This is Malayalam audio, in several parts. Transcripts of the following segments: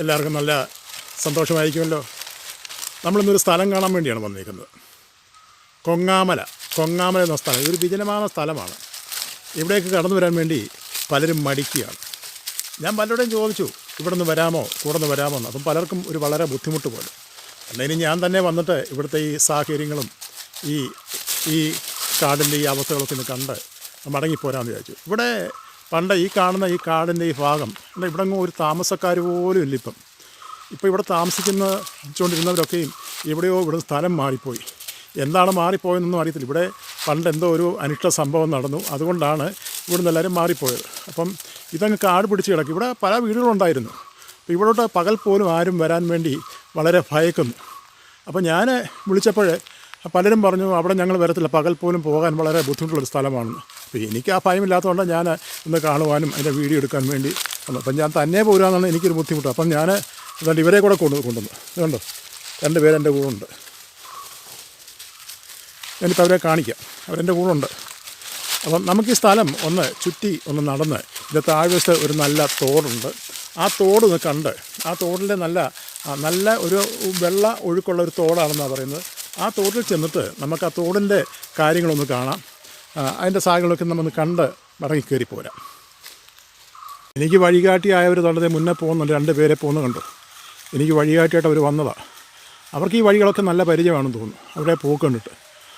എല്ലാവർക്കും നല്ല സന്തോഷമായിരിക്കുമല്ലോ. നമ്മളിന്നൊരു സ്ഥലം കാണാൻ വേണ്ടിയാണ് വന്നിരിക്കുന്നത്. കൊങ്ങാമല കൊങ്ങാമല എന്ന സ്ഥലം. ഇതൊരു വിജനമായ സ്ഥലമാണ്. ഇവിടേക്ക് കടന്നു വരാൻ വേണ്ടി പലരും മടിക്കുകയാണ്. ഞാൻ പലരുടെയും ചോദിച്ചു ഇവിടെ നിന്ന് വരാമോ? കൂടെ നിന്ന് വരാമോ? എന്ന്. അപ്പം പലർക്കും ഒരു വളരെ ബുദ്ധിമുട്ട് പോലെ അല്ലെങ്കിൽ ഞാൻ തന്നെ വന്നിട്ട് ഇവിടുത്തെ ഈ സാഹചര്യങ്ങളും ഈ ഈ കാടിന്റെ ഈ അവസ്ഥകളൊക്കെ ഒന്ന് കണ്ട് മടങ്ങിപ്പോരാമെന്ന് വിചാരിച്ചു. ഇവിടെ പണ്ട് ഈ കാണുന്ന ഈ കാടിന്റെ ഈ ഭാഗം അല്ല ഇവിടെ ഒരു താമസക്കാർ പോലും ഇല്ല ഇപ്പം. ഇപ്പോൾ ഇവിടെ താമസിക്കുന്ന വെച്ചുകൊണ്ടിരുന്നവരൊക്കെയും എവിടെയോ ഇവിടെ സ്ഥലം മാറിപ്പോയി. എന്താണ് മാറിപ്പോയതെന്നൊന്നും അറിയത്തില്ല. ഇവിടെ പണ്ട് എന്തോ ഒരു അനിഷ്ട സംഭവം നടന്നു. അതുകൊണ്ടാണ് ഇവിടുന്ന് എല്ലാവരും മാറിപ്പോയത്. അപ്പം ഇതങ്ങ് കാട് പിടിച്ച് കിടക്കും. ഇവിടെ പല വീടുകളുണ്ടായിരുന്നു. അപ്പോൾ ഇവിടോട്ട് പകൽ പോലും ആരും വരാൻ വേണ്ടി വളരെ ഭയക്കുന്നു. അപ്പോൾ ഞാൻ വിളിച്ചപ്പോൾ പലരും പറഞ്ഞു അവിടെ ഞങ്ങൾ വരത്തില്ല. പകൽ പോലും പോകാൻ വളരെ ബുദ്ധിമുട്ടുള്ളൊരു സ്ഥലമാണെന്ന്. അപ്പോൾ എനിക്ക് ആ ഭയമില്ലാത്തതുകൊണ്ട് ഞാൻ ഒന്ന് കാണുവാനും അതിന്റെ വീഡിയോ എടുക്കാൻ വേണ്ടി വന്നു. അപ്പം ഞാൻ തന്നെ പോരാന്നാണ് എനിക്കൊരു ബുദ്ധിമുട്ട്. അപ്പം ഞാൻ അതുകൊണ്ട് ഇവരെ കൂടെ കൊണ്ടു കൊണ്ടുവന്നു. അതുകൊണ്ടോ രണ്ട് പേരെന്റെ കൂടെ ഉണ്ട് ഞാനിപ്പോൾ അവരെ കാണിക്കാം. അവരെന്റെ കൂടെ ഉണ്ട് അപ്പം നമുക്ക് ഈ സ്ഥലം ഒന്ന് ചുറ്റി ഒന്ന് നടന്ന് ഇതിന്റെ താഴ്വശത്ത് ഒരു നല്ല തോടുണ്ട്. ആ തോട് ഒന്ന് കണ്ട് ആ തോടിന്റെ നല്ല നല്ല ഒരു വെള്ള ഒഴുക്കുള്ള ഒരു തോടാണെന്നാണ് പറയുന്നത്. ആ തോട്ടിൽ ചെന്നിട്ട് നമുക്ക് ആ തോടിന്റെ കാര്യങ്ങളൊന്ന് കാണാം. അതിന്റെ സാഹചര്യങ്ങളൊക്കെ നമ്മൾ കണ്ട് മടങ്ങി കയറി പോരാം. എനിക്ക് വഴികാട്ടിയായവർ വളരെ മുന്നേ പോകുന്നുണ്ട് രണ്ട് പേരെ പോകുന്നു കണ്ടു. എനിക്ക് വഴികാട്ടിയായിട്ട് അവർ വന്നതാണ് അവർക്ക് ഈ വഴികളൊക്കെ നല്ല പരിചയമാണെന്ന് തോന്നുന്നു അവിടെ പോക്ക് കണ്ടിട്ട്.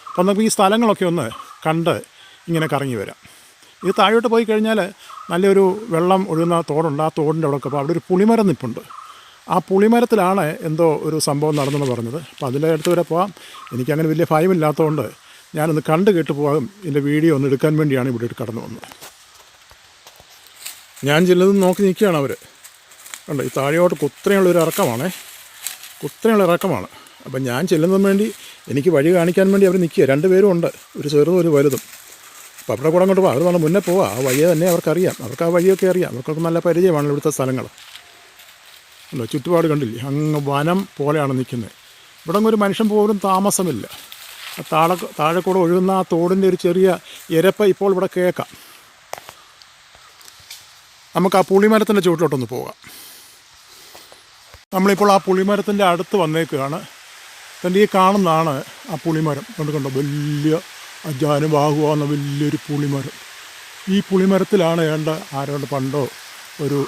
അപ്പം നമുക്ക് ഈ സ്ഥലങ്ങളൊക്കെ ഒന്ന് കണ്ട് ഇങ്ങനെ കറങ്ങി വരാം. ഇത് താഴോട്ട് പോയി കഴിഞ്ഞാൽ നല്ലൊരു വെള്ളം ഒഴുകുന്ന തോടുണ്ട് ആ തോടിന്റെ അവിടെ അപ്പോൾ അവിടെ ഒരു പുളിമരം നിൽപ്പുണ്ട് ആ പുളിമരത്തിലാണ് എന്തോ ഒരു സംഭവം നടന്നെന്ന് പറഞ്ഞത്. അപ്പോൾ അതിന്റെ അടുത്ത് വരെ പോകാം എനിക്കങ്ങനെ വലിയ ഭയമില്ലാത്തതുകൊണ്ട് ഞാനൊന്ന് കണ്ട് കേട്ട് പോകാം എന്റെ വീഡിയോ ഒന്ന് എടുക്കാൻ വേണ്ടിയാണ് ഇവിടെ കടന്നു വന്നത്. ഞാൻ ചെല്ലുന്നത് നോക്കി നിൽക്കുകയാണ് അവർ കണ്ടോ ഈ താഴെയോട്ട് കുത്രയുള്ളൊരു ഇറക്കമാണേ. കുത്രയുള്ള ഇറക്കമാണ്. അപ്പം ഞാൻ ചെല്ലുന്നതിന് വേണ്ടി എനിക്ക് വഴി കാണിക്കാൻ വേണ്ടി അവർ നിൽക്കുക. രണ്ട് പേരും ഉണ്ട്. ഒരു ചെറുതും ഒരു വലുതും. അപ്പോൾ അവിടെ കൂടെ അങ്ങോട്ട് പോകാം അവർ പറഞ്ഞ മുന്നേ പോവാം. ആ വഴിയെ തന്നെ അവർക്കറിയാം. അവർക്ക് ആ വഴിയൊക്കെ അറിയാം. അവർക്കൊക്കെ നല്ല പരിചയമാണ് ഇവിടുത്തെ സ്ഥലങ്ങൾ അല്ലോ ചുറ്റുപാട് കണ്ടില്ലേ? അങ്ങ് വനം പോലെയാണ് നിൽക്കുന്നത്. ഇവിടെ ഒരു മനുഷ്യൻ പോലും താമസമില്ല. താഴെ താഴെ കൂടെ ഒഴുകുന്ന ആ തോടിന്റെ ഒരു ചെറിയ ഇരപ്പ ഇപ്പോൾ ഇവിടെ കേൾക്കാം. നമുക്ക് ആ പുളിമരത്തിന്റെ ചുവട്ടിലോട്ടൊന്ന് പോകാം. നമ്മളിപ്പോൾ ആ പുളിമരത്തിന്റെ അടുത്ത് വന്നേക്കുകയാണ് എന്റെ ഈ കാണുന്നതാണ് ആ പുളിമരം. കണ്ടു കണ്ടോ? വലിയ അജാനുബാഹുവാന്ന വലിയൊരു പുളിമരം. ഈ പുളിമരത്തിലാണ് ഏണ്ട ആരോട് പണ്ടോ ഒരു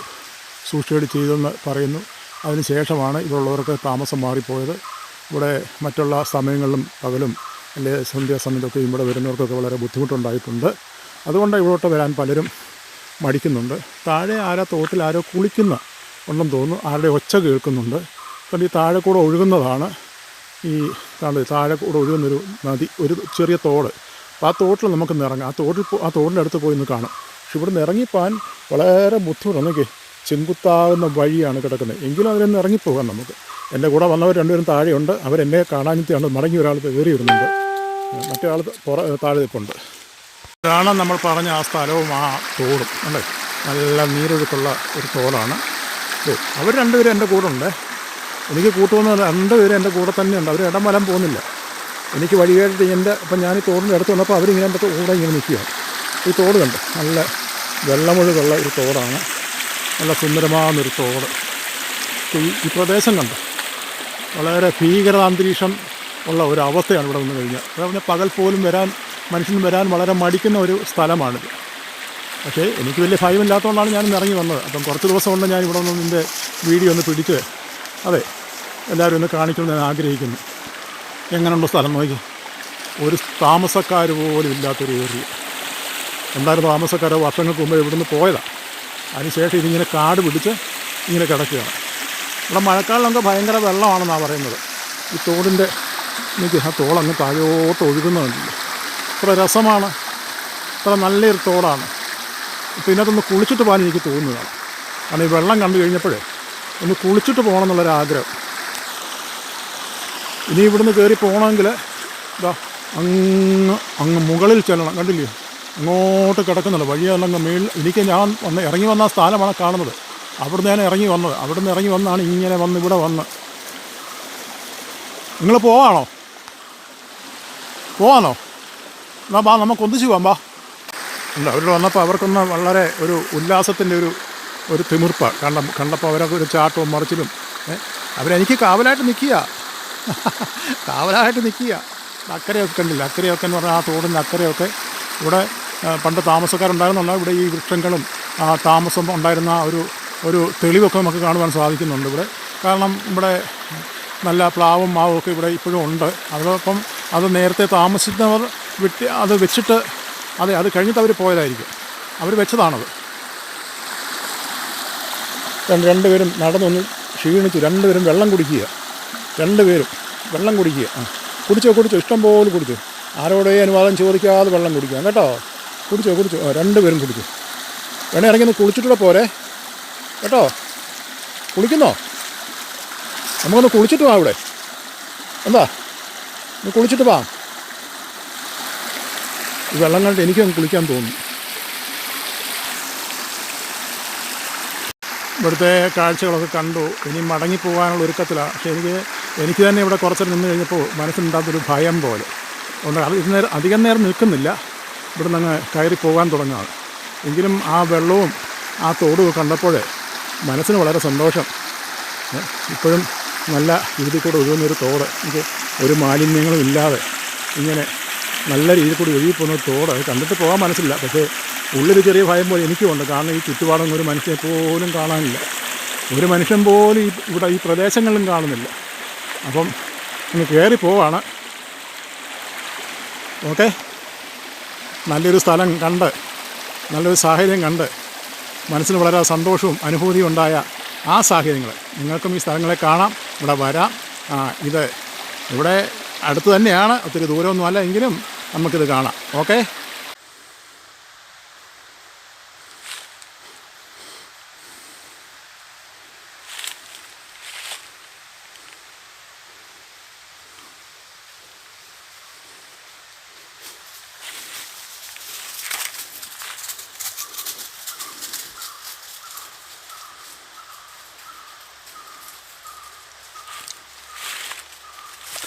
സൂക്ഷിച്ചേട് ചെയ്തെന്ന് പറയുന്നു. അതിന് ശേഷമാണ് ഇവിടെയുള്ളവർക്ക് താമസം മാറിപ്പോയത്. ഇവിടെ മറ്റുള്ള സമയങ്ങളിലും പകലും അല്ലെ സന്ധ്യാസമയത്തൊക്കെ ഇവിടെ വരുന്നവർക്കൊക്കെ വളരെ ബുദ്ധിമുട്ടുണ്ടായിട്ടുണ്ട്. അതുകൊണ്ട് ഇവിടോട്ട് വരാൻ പലരും മടിക്കുന്നുണ്ട്. താഴെ ആരാ തോട്ടിൽ ആരോ കുളിക്കുന്ന ഒന്നും തോന്നുന്നു. ആരുടെ ഒച്ച കേൾക്കുന്നുണ്ട്. അപ്പം ഈ താഴെ കൂടെ ഒഴുകുന്നതാണ് ഈ കാണുന്നത് താഴെ കൂടെ ഒഴുകുന്നൊരു നദി ഒരു ചെറിയ തോട്. അപ്പോൾ ആ തോട്ടിൽ നമുക്ക് ഇറങ്ങാം. ആ തോട്ടിൽ ആ തോടിന്റെ അടുത്ത് പോയി ഒന്ന് കാണാം. പക്ഷെ ഇവിടെ നിന്ന് ഇറങ്ങിപ്പോകാൻ വളരെ ബുദ്ധിമുട്ടാണ്. നോക്കി ചെങ്കുത്താകുന്ന വഴിയാണ് കിടക്കുന്നത്. എങ്കിലും അതിലൊന്ന് ഇറങ്ങിപ്പോകാം നമുക്ക്. എന്റെ കൂടെ വന്നവർ രണ്ടുപേരും താഴെയുണ്ട്. അവരെന്നെ കാണാഞ്ഞിട്ടാണ് മടങ്ങി ഒരാൾ കയറി വരുന്നുണ്ട്. മറ്റേ ആൾ പുറ താഴെ നിൽപ്പുണ്ട്. ഇതാണ് നമ്മൾ പറഞ്ഞ ആ സ്ഥലവും ആ തോടും. അല്ലേ നല്ല നീരൊഴുക്കുള്ള ഒരു തോടാണ്. അവർ രണ്ടുപേരും എന്റെ കൂടെ ഉണ്ട്. എനിക്ക് കൂട്ടുമെന്ന് രണ്ടുപേരും എന്റെ കൂടെ തന്നെയുണ്ട്. അവർ ഇടം വലം പോകുന്നില്ല. എനിക്ക് വഴിയായിട്ട് എന്റെ ഇപ്പം ഞാൻ ഈ തോടിന്റെ അടുത്ത് വന്നപ്പോൾ അവരിങ്ങനെ എന്റെ കൂടെ ഇങ്ങനെ നിൽക്കുകയാണ്. ഈ തോട് കണ്ട്? നല്ല വെള്ളമൊഴുകുള്ള ഒരു തോടാണ്. നല്ല സുന്ദരമാകുന്നൊരു തോട്. ഈ ഈ പ്രദേശം കണ്ടോ? വളരെ ഭീകരാന്തരീക്ഷം ഉള്ള ഒരു അവസ്ഥയാണ് ഇവിടെ വന്നു കഴിഞ്ഞാൽ അതായത് പകൽ പോലും വരാൻ മനുഷ്യന് വരാൻ വളരെ മടിക്കുന്ന ഒരു സ്ഥലമാണിത്. പക്ഷേ എനിക്ക് വലിയ ഭയമില്ലാത്തതുകൊണ്ടാണ് ഞാൻ ഇറങ്ങി വന്നത്. അപ്പം കുറച്ച് ദിവസം കൊണ്ട് ഞാൻ ഇവിടെ നിന്ന് നിന്റെ വീഡിയോ ഒന്ന് പിടിച്ച് അതെ എല്ലാവരും ഒന്ന് കാണിക്കണമെന്ന് ഞാൻ ആഗ്രഹിക്കുന്നു. എങ്ങനെയുള്ള സ്ഥലം നോക്കി. ഒരു താമസക്കാർ പോലും ഇല്ലാത്തൊരു ഏരിയ. എന്തായാലും താമസക്കാരോ വർഷങ്ങൾക്ക് മുമ്പ് ഇവിടുന്ന് പോയതാണ് അതിനുശേഷം ഇതിങ്ങനെ കാട് പിടിച്ച് ഇങ്ങനെ കിടക്കുകയാണ്. ഇവിടെ മഴക്കാലമൊക്കെ ഭയങ്കര വെള്ളമാണെന്നാണ് പറയുന്നത്. ഈ തോടിന്റെ എനിക്ക് ആ തോളങ്ങ് താഴോട്ട് ഒഴുകുന്നുണ്ടല്ലോ ഇത്ര രസമാണ്. ഇത്ര നല്ലൊരു തോടാണ്. ഇപ്പം ഇതിനകത്തൊന്ന് കുളിച്ചിട്ട് പോകാൻ എനിക്ക് തോന്നുന്നതാണ് കാരണം ഈ വെള്ളം കണ്ടു കഴിഞ്ഞപ്പോഴേ ഒന്ന് കുളിച്ചിട്ട് പോകണം എന്നുള്ളൊരാഗ്രഹം ഇനി ഇവിടുന്ന് കയറി പോകണമെങ്കിൽ ഇതാ അങ്ങ് അങ്ങ് മുകളിൽ ചെല്ലണം. കണ്ടില്ലേ? അങ്ങോട്ട് കിടക്കുന്നുണ്ട്. വഴിയല്ലങ്ങ് മേളിൽ എനിക്ക് ഞാൻ വന്ന് ഇറങ്ങി വന്ന സ്ഥാനമാണ് കാണുന്നത്. അവിടുന്ന് ഞാൻ ഇറങ്ങി വന്നത്. അവിടുന്ന് ഇറങ്ങി വന്നാണ് ഇങ്ങനെ വന്ന് ഇവിടെ വന്ന്. നിങ്ങൾ പോവാണോ? പോവാണോ? എന്നാ ബാ നമുക്ക് ഒന്നിച്ച് പോവാം ബാ ഉണ്ട് അവർ വന്നപ്പോൾ അവർക്കൊന്ന് വളരെ ഒരു ഉല്ലാസത്തിന്റെ ഒരു ഒരു തിമിർപ്പ. കണ്ട കണ്ടപ്പോൾ അവരൊക്കെ ഒരു ചാട്ടവും മറിച്ചിലും അവരെനിക്ക് കാവലായിട്ട് നിൽക്കുക കാവലായിട്ട് നിൽക്കുക അക്കരയൊക്കെ കണ്ടില്ല? അക്കരയൊക്കെ എന്ന് പറഞ്ഞാൽ ആ തോടിന്റെ അക്കരയൊക്കെ ഇവിടെ പണ്ട് താമസക്കാരുണ്ടായിരുന്നുണ്ട് ഇവിടെ ഈ വൃക്ഷങ്ങളും താമസം ഉണ്ടായിരുന്ന ഒരു ഒരു തെളിവൊക്കെ നമുക്ക് കാണുവാൻ സാധിക്കുന്നുണ്ട് ഇവിടെ. കാരണം ഇവിടെ നല്ല പ്ലാവും മാവും ഒക്കെ ഇവിടെ ഇപ്പോഴും ഉണ്ട്. അതോടൊപ്പം അത് നേരത്തെ താമസിക്കുന്നവർ വിട്ട് അത് വെച്ചിട്ട് അതെ അത് കഴിഞ്ഞിട്ട് അവർ പോയതായിരിക്കും. അവർ വെച്ചതാണത്. രണ്ട് രണ്ടുപേരും നടന്നൊന്ന് ക്ഷീണിച്ചു. രണ്ടുപേരും വെള്ളം കുടിക്കുക. രണ്ടുപേരും വെള്ളം കുടിക്കുക. ആ കുടിച്ചോ കുടിച്ചോ. ഇഷ്ടം പോലെ കുടിച്ചു. ആരോടേ അനുവാദം ചോദിക്കാതെ വെള്ളം കുടിക്കുക. കേട്ടോ? കുടിച്ചോ കുടിച്ചോ. രണ്ടുപേരും കുടിച്ചു. വേണേ ഇറങ്ങി ഒന്ന് കുളിച്ചിട്ടൂടെ പോരെ. കേട്ടോ? കുളിക്കുന്നോ? നമുക്കൊന്ന് കുളിച്ചിട്ട് വാ ഇവിടെ. എന്താ? ഒന്ന് കുളിച്ചിട്ട് വാ. ഈ വെള്ളം കണ്ടിട്ട് എനിക്കൊന്ന് കുളിക്കാൻ തോന്നുന്നു ഇവിടുത്തെ കാഴ്ചകളൊക്കെ കണ്ടു. ഇനി മടങ്ങി പോകാനുള്ള ഒരുക്കത്തിലാണ് പക്ഷേ എനിക്ക് എനിക്ക് തന്നെ ഇവിടെ കുറച്ച് നിന്ന് കഴിഞ്ഞപ്പോൾ മനസ്സിലുണ്ടാകുന്നൊരു ഭയം പോലെ. ഒന്ന് നേരം അധികം നേരം നിൽക്കുന്നില്ല. ഇവിടെ നിന്ന് കയറി പോകാൻ തുടങ്ങുകയാണ്. എങ്കിലും ആ വെള്ളവും ആ തോടും കണ്ടപ്പോൾ മനസ്സിന് വളരെ സന്തോഷം. ഇപ്പോഴും നല്ല രീതിയിൽ കൂടെ ഒഴുകുന്നൊരു തോട്. എനിക്ക് ഒരു മാലിന്യങ്ങളും ഇല്ലാതെ ഇങ്ങനെ നല്ല രീതിയിൽ കൂടി ഒഴുകി പോകുന്ന തോട്. അത് കണ്ടിട്ട് പോകാൻ മനസ്സില്ല. പക്ഷേ ഉള്ളിൽ ചെറിയ ഭയം പോലെ എനിക്കുമുണ്ട്. കാരണം ഈ ചുറ്റുപാടും ഒരു മനുഷ്യനെ പോലും കാണാനില്ല. ഒരു മനുഷ്യൻ പോലും ഈ ഇവിടെ ഈ പ്രദേശങ്ങളിലും കാണുന്നില്ല. അപ്പം ഒന്ന് കയറി പോവാണ്. ഓക്കെ? നല്ലൊരു സ്ഥലം കണ്ട് നല്ലൊരു സാഹചര്യം കണ്ട് മനസ്സിന് വളരെ സന്തോഷവും അനുഭൂതിയും ഉണ്ടായ ആ സാഹചര്യങ്ങൾ. നിങ്ങൾക്കും ഈ സ്ഥലങ്ങളെ കാണാം. ഇവിടെ വരാം. ഇത് ഇവിടെ അടുത്ത് തന്നെയാണ്. ഒത്തിരി ദൂരമൊന്നും അല്ല എങ്കിലും നമുക്കിത് കാണാം. ഓക്കെ?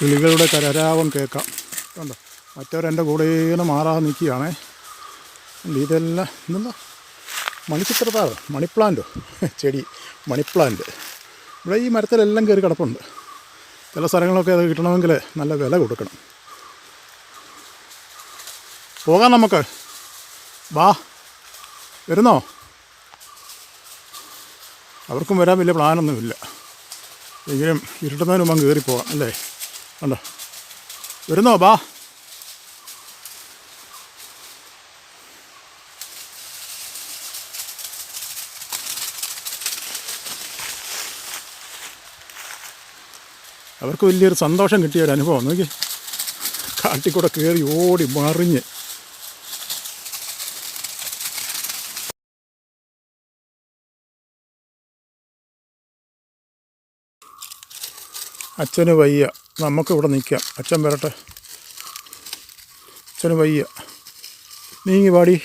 കിളികളുടെ കരരാവം കേൾക്കാം. കണ്ടോ? മറ്റവരെന്റെ കൂടെയും മാറാതെ നിൽക്കുകയാണേ. ഇതെല്ലാം ഇതെന്താ? മണിച്ചിത്രത്താറ് മണിപ്ലാന്റോ. ചെടി മണിപ്ലാന്റ്. ഇവിടെ ഈ മരത്തിലെല്ലാം കയറി കിടപ്പുണ്ട്. ചില സ്ഥലങ്ങളൊക്കെ അത് കിട്ടണമെങ്കിൽ നല്ല വില കൊടുക്കണം. പോകാം നമുക്ക്. വാ. വരുന്നോ? അവർക്കും വരാൻ വലിയ പ്ലാനൊന്നുമില്ല. എങ്കിലും ഇരുട്ടുന്നതിന് മുമ്പ് കയറി പോവാം അല്ലേ? കണ്ടോ? വരുന്നോ ബാ? അവർക്ക് വലിയൊരു സന്തോഷം കിട്ടിയ ഒരു അനുഭവം. നോക്കി. കാട്ടിക്കൂടെ കയറി ഓടി മറിഞ്ഞ്. അച്ഛന് വയ്യ. നമുക്കിവിടെ നിൽക്കാം. അച്ഛൻ വരട്ടെ. അച്ഛന് വയ്യ. നീങ്ങി പാടി